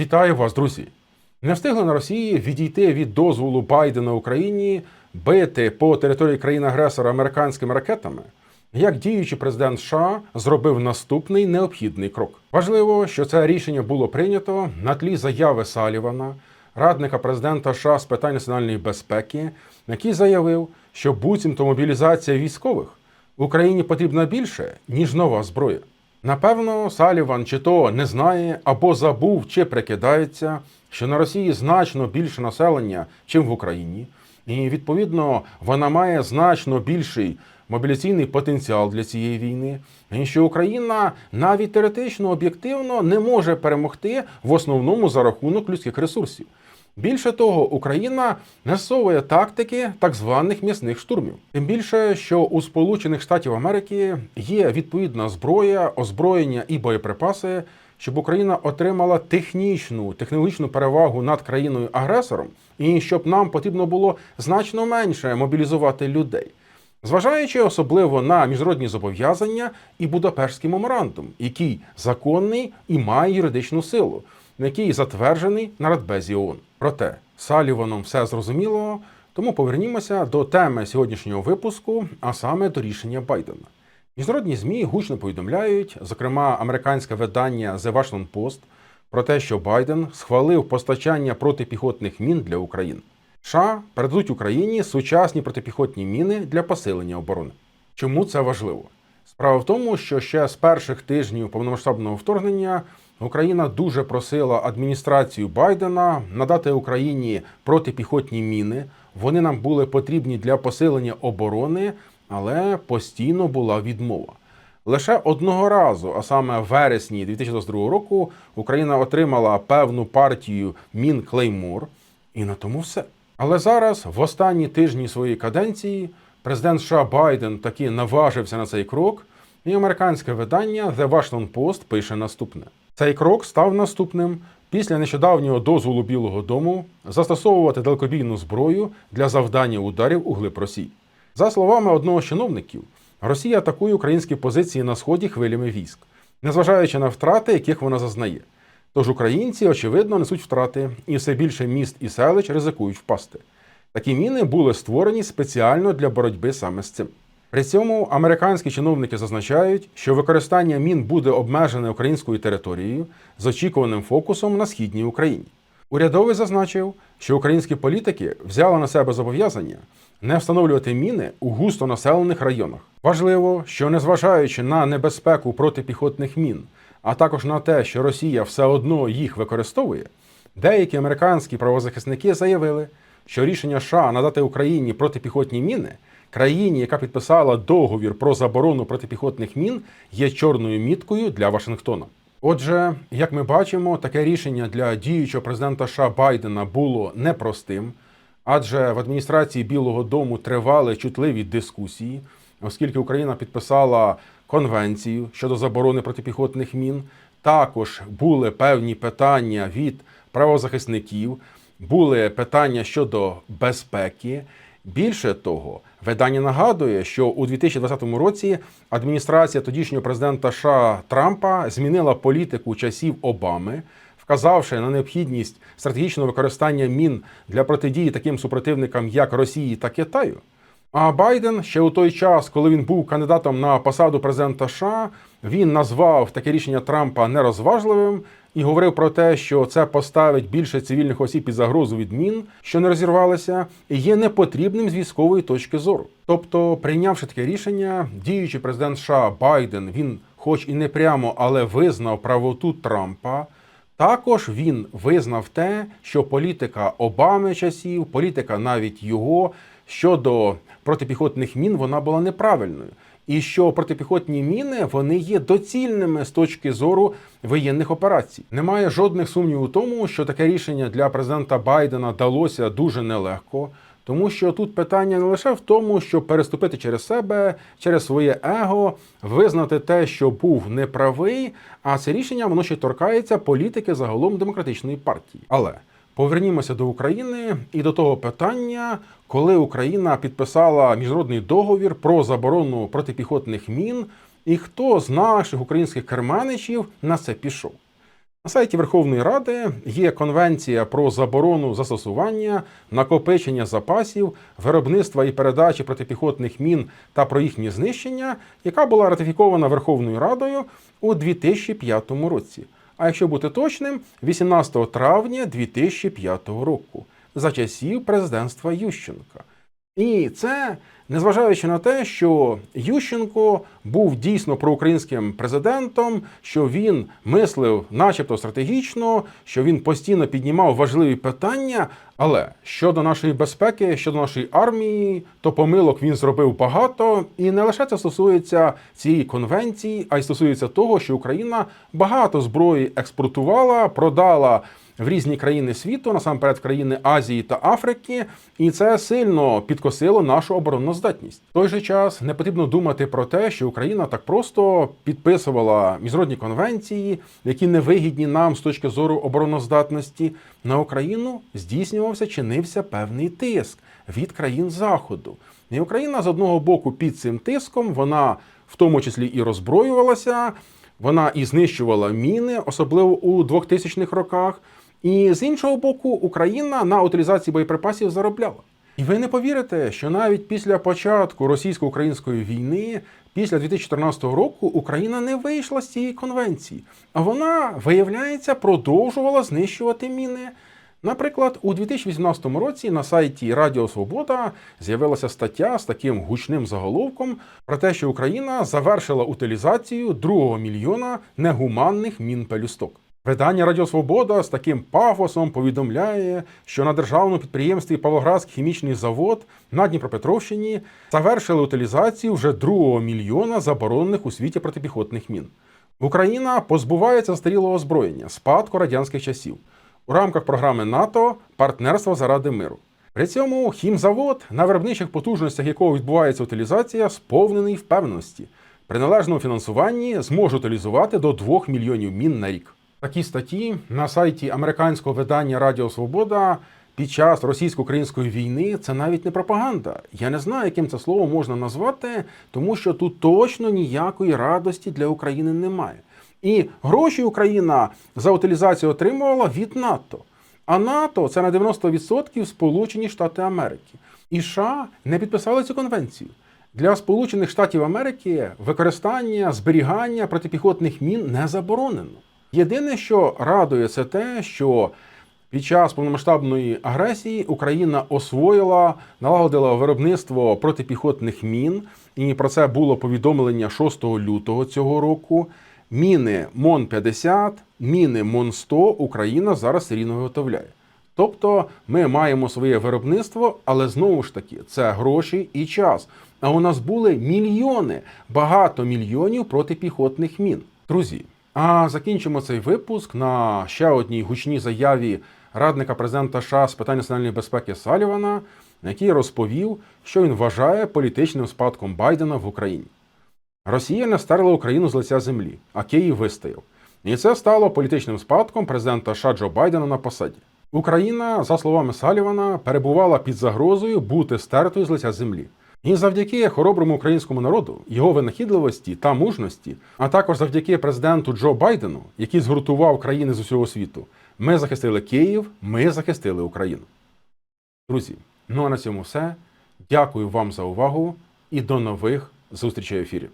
Вітаю вас, друзі! Не встигли на Росії відійти від дозволу Байдена Україні бити по території країни-агресора американськими ракетами. Як діючий президент США зробив наступний необхідний крок. Важливо, що це рішення було прийнято на тлі заяви Салівана, радника президента США з питань національної безпеки, який заявив, що буцімто мобілізація військових Україні потрібна більше, ніж нова зброя. Напевно, Саліван чи то не знає або забув, чи прикидається, що на Росії значно більше населення, чим в Україні, і відповідно вона має значно більший мобіляційний потенціал для цієї війни, і що Україна навіть теоретично об'єктивно не може перемогти в основному за рахунок людських ресурсів. Більше того, Україна насовує тактики так званих м'ясних штурмів. Тим більше, що у Сполучених Штатів Америки є відповідна зброя, озброєння і боєприпаси, щоб Україна отримала технічну технологічну перевагу над країною-агресором, і щоб нам потрібно було значно менше мобілізувати людей. Зважаючи особливо на міжнародні зобов'язання і Будапештський меморандум, який законний і має юридичну силу, який затверджений на Радбезі ООН. Проте Саліваном все зрозуміло, тому повернімося до теми сьогоднішнього випуску, а саме до рішення Байдена. Міжнародні ЗМІ гучно повідомляють, зокрема американське видання The Washington Post, про те, що Байден схвалив постачання протипіхотних мін для України. США передадуть Україні сучасні протипіхотні міни для посилення оборони. Чому це важливо? Справа в тому, що ще з перших тижнів повномасштабного вторгнення Україна дуже просила адміністрацію Байдена надати Україні протипіхотні міни. Вони нам були потрібні для посилення оборони, але постійно була відмова. Лише одного разу, а саме в вересні 2022 року, Україна отримала певну партію мін Клеймор, і на тому все. Але зараз, в останні тижні своєї каденції, президент США Байден таки наважився на цей крок, і американське видання The Washington Post пише наступне: цей крок став наступним після нещодавнього дозволу Білого Дому застосовувати далекобійну зброю для завдання ударів у глиб Росії. За словами одного з чиновників, Росія атакує українські позиції на сході хвилями військ, незважаючи на втрати, яких вона зазнає. Тож українці, очевидно, несуть втрати, і все більше міст і селищ ризикують впасти. Такі міни були створені спеціально для боротьби саме з цим. При цьому американські чиновники зазначають, що використання мін буде обмежене українською територією з очікуваним фокусом на східній Україні. Урядовий зазначив, що українські політики взяли на себе зобов'язання не встановлювати міни у густонаселених районах. Важливо, що незважаючи на небезпеку протипіхотних мін, а також на те, що Росія все одно їх використовує, деякі американські правозахисники заявили, що рішення США надати Україні протипіхотні міни країні, яка підписала договір про заборону протипіхотних мін, є чорною міткою для Вашингтона. Отже, як ми бачимо, таке рішення для діючого президента США Байдена було непростим, адже в адміністрації Білого Дому тривали чутливі дискусії, оскільки Україна підписала конвенцію щодо заборони протипіхотних мін. Також були певні питання від правозахисників, були питання щодо безпеки. Більше того, видання нагадує, що у 2020 році адміністрація тодішнього президента США Трампа змінила політику часів Обами, вказавши на необхідність стратегічного використання мін для протидії таким супротивникам, як Росії та Китаю. А Байден ще у той час, коли він був кандидатом на посаду президента США, він назвав таке рішення Трампа нерозважливим і говорив про те, що це поставить більше цивільних осіб під загрозу від мін, що не розірвалися, є непотрібним з військової точки зору. Тобто, прийнявши таке рішення, діючий президент США Байден, він, хоч і не прямо, але визнав правоту Трампа. Також він визнав те, що політика Обами часів, політика навіть його щодо протипіхотних мін, вона була неправильною. І що протипіхотні міни вони є доцільними з точки зору воєнних операцій. Немає жодних сумнівів у тому, що таке рішення для президента Байдена далося дуже нелегко. Тому що тут питання не лише в тому, щоб переступити через себе, через своє его, визнати те, що був неправий, а це рішення воно ще торкається політики загалом демократичної партії. Але повернімося до України і до того питання, коли Україна підписала міжнародний договір про заборону протипіхотних мін, і хто з наших українських керманичів на це пішов. На сайті Верховної Ради є конвенція про заборону застосування, накопичення запасів, виробництва і передачі протипіхотних мін та про їхнє знищення, яка була ратифікована Верховною Радою у 2005 році. А якщо бути точним, 18 травня 2005 року за часів президентства Ющенка. І це незважаючи на те, що Ющенко був дійсно проукраїнським президентом, що він мислив, начебто стратегічно, що він постійно піднімав важливі питання. Але щодо нашої безпеки, щодо нашої армії, то помилок він зробив багато, і не лише це стосується цієї конвенції, а й стосується того, що Україна багато зброї експортувала, продала в різні країни світу, насамперед країни Азії та Африки, і це сильно підкосило нашу обороноздатність. В той же час не потрібно думати про те, що Україна так просто підписувала міжнародні конвенції, які не вигідні нам з точки зору обороноздатності. На Україну здійснювався, чинився певний тиск від країн Заходу. І Україна з одного боку під цим тиском вона в тому числі і роззброювалася. Вона і знищувала міни, особливо у 2000-х роках. І з іншого боку, Україна на утилізації боєприпасів заробляла. І ви не повірите, що навіть після початку російсько-української війни, після 2014 року, Україна не вийшла з цієї конвенції, а вона, виявляється, продовжувала знищувати міни. Наприклад, у 2018 році на сайті Радіо Свобода з'явилася стаття з таким гучним заголовком про те, що Україна завершила утилізацію другого мільйона негуманних мін пелюсток. Видання Радіо Свобода з таким пафосом повідомляє, що на державному підприємстві Павлоградський хімічний завод на Дніпропетровщині завершили утилізацію вже другого мільйона заборонених у світі протипіхотних мін. Україна позбувається застарілого озброєння спадку радянських часів у рамках програми НАТО Партнерство заради миру. При цьому хімзавод, на виробничих потужностях якого відбувається утилізація, сповнений впевненості. При належному фінансуванні зможе утилізувати до 2 мільйонів мін на рік. Такі статті на сайті американського видання Радіо Свобода під час російсько-української війни це навіть не пропаганда. Я не знаю, яким це слово можна назвати, тому що тут точно ніякої радості для України немає. І гроші Україна за утилізацію отримувала від НАТО. А НАТО це на 90% Сполучені Штати Америки. І США не підписали цю конвенцію. Для Сполучених Штатів Америки використання зберігання протипіхотних мін не заборонено. Єдине, що радує, це те, що під час повномасштабної агресії Україна освоїла, налагодила виробництво протипіхотних мін, і про це було повідомлення 6 лютого цього року. Міни МОН 50, міни МОН 100 Україна зараз серійно виготовляє. Тобто ми маємо своє виробництво, але знову ж таки це гроші і час. А у нас були мільйони, багато мільйонів протипіхотних мін. Друзі, а закінчимо цей випуск на ще одній гучній заяві радника президента США з питань національної безпеки Салівана, який розповів, що він вважає політичним спадком Байдена в Україні. Росія не стерла Україну з лиця землі, а Київ вистояв. І це стало політичним спадком президента США Джо Байдена на посаді. Україна, за словами Салівана, перебувала під загрозою бути стертою з лиця землі. І завдяки хороброму українському народу, його винахідливості та мужності, а також завдяки президенту Джо Байдену, який згуртував країни з усього світу, ми захистили Київ, ми захистили Україну. Друзі, ну а на цьому все. Дякую вам за увагу і до нових зустрічей в ефірі.